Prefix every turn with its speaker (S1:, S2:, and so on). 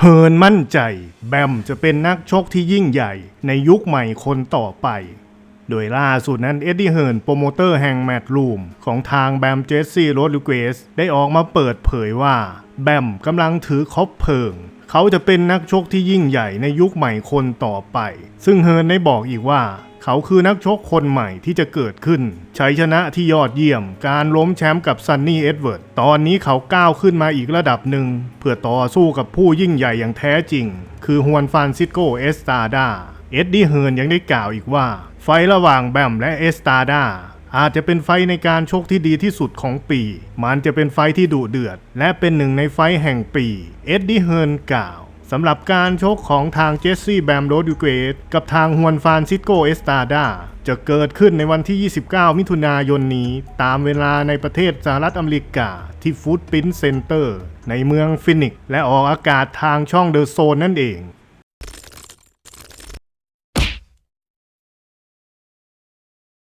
S1: เฮิร์นมั่นใจ แบมจะเป็นนักชกที่ยิ่งใหญ่ในยุคใหม่คนต่อไป โดยล่าสุดนั้นเอ็ดดี้เฮิร์นโปรโมเตอร์แห่งแมตต์รูมของทางแบมเจสซี่โรดลิเกสได้ออกมาเปิดเผยว่า แบมกำลังถือคบเพลิง เขาจะเป็นนักชกที่ยิ่งใหญ่ในยุคใหม่คนต่อไป ซึ่งเฮิร์นได้บอกอีกว่า เขาคือนักชกคนใหม่ที่จะเกิดขึ้น ชัยชนะที่ยอดเยี่ยม การล้มแชมป์กับซันนี่เอ็ดเวิร์ด ตอนนี้เขาก้าวขึ้นมาอีกระดับหนึ่ง เพื่อต่อสู้กับผู้ยิ่งใหญ่อย่างแท้จริง คือฮวนฟานซิสโกเอสตาดา เอ็ดดี้เฮิร์นยังได้กล่าวอีกว่า ไฟระหว่างแบมและเอสตาดาอาจจะเป็นไฟในการชกที่ดีที่สุดของปี มันจะเป็นไฟที่ดุเดือด และเป็นหนึ่งในไฟแห่งปี เอ็ดดี้เฮิร์นกล่าว สำหรับการชกของทางเจสซี่แบมโรดูเกตกับทางฮวนฟานซิสโกเอสตาดาจะเกิดขึ้นในวันที่ 29 มิถุนายนนี้ ตามเวลาในประเทศสหรัฐอเมริกาที่ฟูดปิ้นเซ็นเตอร์ในเมืองฟินิกและออกอากาศทางช่องเดอะโซนนั่นเอง